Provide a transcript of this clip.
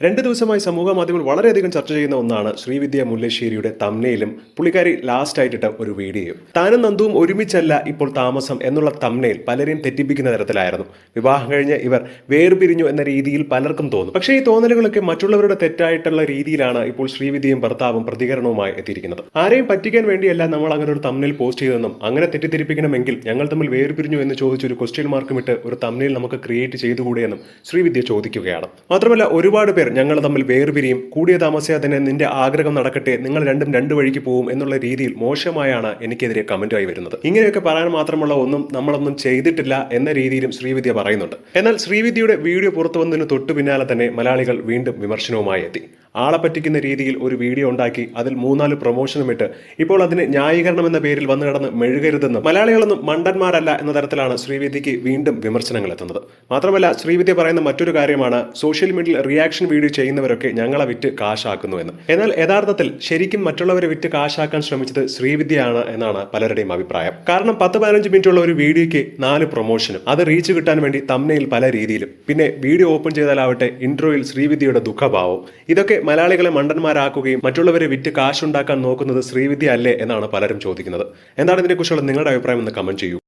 രണ്ട് ദിവസമായി സമൂഹ മാധ്യമങ്ങൾ വളരെയധികം ചർച്ച ചെയ്യുന്ന ഒന്നാണ് ശ്രീവിദ്യ മുല്ലശ്ശേരിയുടെ തമ്നയിലും പുള്ളിക്കാരി ലാസ്റ്റ് ആയിട്ടിട്ട ഒരു വീഡിയോയും താനും നന്ദുവും ഒരുമിച്ചല്ല ഇപ്പോൾ താമസം എന്നുള്ള തമ്നയിൽ പലരെയും തെറ്റിപ്പിക്കുന്ന തരത്തിലായിരുന്നു. വിവാഹം കഴിഞ്ഞ് ഇവർ വേർപിരിഞ്ഞു എന്ന രീതിയിൽ പലർക്കും തോന്നും. പക്ഷേ ഈ തോന്നലുകളൊക്കെ മറ്റുള്ളവരുടെ തെറ്റായിട്ടുള്ള രീതിയിലാണ് ഇപ്പോൾ ശ്രീവിദ്യയും ഭർത്താവും പ്രതികരണവുമായി എത്തിയിരിക്കുന്നത്. ആരെയും പറ്റിക്കാൻ വേണ്ടിയല്ല നമ്മൾ അങ്ങനെ ഒരു തമ്നയിൽ പോസ്റ്റ് ചെയ്തെന്നും അങ്ങനെ തെറ്റിദ്ധരിപ്പിക്കണമെങ്കിൽ ഞങ്ങൾ തമ്മിൽ വേർപിരിഞ്ഞു എന്ന് ചോദിച്ചൊരു ക്വസ്റ്റ്യൻ മാർക്കും ഇട്ട് ഒരു തമ്നയിൽ നമുക്ക് ക്രിയേറ്റ് ചെയ്തുകൂടെയെന്നും ശ്രീവിദ്യ ചോദിക്കുകയാണ്. മാത്രമല്ല ഒരുപാട് പേർ ഞങ്ങൾ തമ്മിൽ വേർപിരിയും. കൂടിയ താമസിയാതെ തന്നെ നിന്റെ ആഗ്രഹം നടക്കട്ടെ. നിങ്ങൾ രണ്ടും രണ്ടു വഴിക്ക് പോകും എന്നുള്ള രീതിയിൽ മോശമായാണ് എനിക്കെതിരെ കമന്റായി വരുന്നത്. ഇങ്ങനെയൊക്കെ പറയാൻ മാത്രമുള്ള ഒന്നും നമ്മളൊന്നും ചെയ്തിട്ടില്ല എന്ന രീതിയിലും ശ്രീവിദ്യ പറയുന്നുണ്ട്. എന്നാൽ ശ്രീവിദ്യയുടെ വീഡിയോ പുറത്തു വന്നതിന് തൊട്ടു പിന്നാലെ തന്നെ മലയാളികൾ വീണ്ടും വിമർശനവുമായി എത്തി. ആളെ പറ്റിക്കുന്ന രീതിയിൽ ഒരു വീഡിയോ ഉണ്ടാക്കി അതിൽ മൂന്നാൽ പ്രൊമോഷനും ഇട്ട്. ഇപ്പോൾ അതിന് ന്യായീകരണം എന്ന പേരിൽ വന്നു കിടന്ന് മെഴുകരുതെന്ന് മലയാളികളൊന്നും മണ്ടന്മാരല്ല എന്ന തരത്തിലാണ് ശ്രീവിദ്യയ്ക്ക് വീണ്ടും വിമർശനങ്ങൾ എത്തുന്നത്. മാത്രമല്ല ശ്രീവിദ്യ പറയുന്ന മറ്റൊരു കാര്യമാണ് സോഷ്യൽ മീഡിയയിൽ റിയാക്ഷൻ വീഡിയോ ചെയ്യുന്നവരൊക്കെ ഞങ്ങളെ വിറ്റ് കാശാക്കുന്നു എന്ന്. എന്നാൽ യഥാർത്ഥത്തിൽ ശരിക്കും മറ്റുള്ളവരെ വിറ്റ് കാശാക്കാൻ ശ്രമിച്ചത് ശ്രീവിദ്യയാണ് എന്നാണ് പലരുടെയും അഭിപ്രായം. കാരണം പത്ത് പതിനഞ്ച് മിനിറ്റ് ഉള്ള ഒരു വീഡിയോയ്ക്ക് നാല് പ്രൊമോഷനും അത് റീച്ച് കിട്ടാൻ വേണ്ടി തമ്നയിൽ പല രീതിയിലും. പിന്നെ വീഡിയോ ഓപ്പൺ ചെയ്താലാവട്ടെ ഇൻട്രോയിൽ ശ്രീവിദ്യയുടെ ദുഃഖഭാവം. ഇതൊക്കെ മലയാളികളെ മണ്ടന്മാരാക്കുകയും മറ്റുള്ളവരെ വിറ്റ് കാശുണ്ടാക്കാൻ നോക്കുന്നത് ശ്രീവിദ്യ അല്ലേ എന്നാണ് പലരും ചോദിക്കുന്നത്. എന്താണ് ഇതിനെക്കുറിച്ചുള്ള നിങ്ങളുടെ അഭിപ്രായം? എന്ന് കമന്റ് ചെയ്യൂ.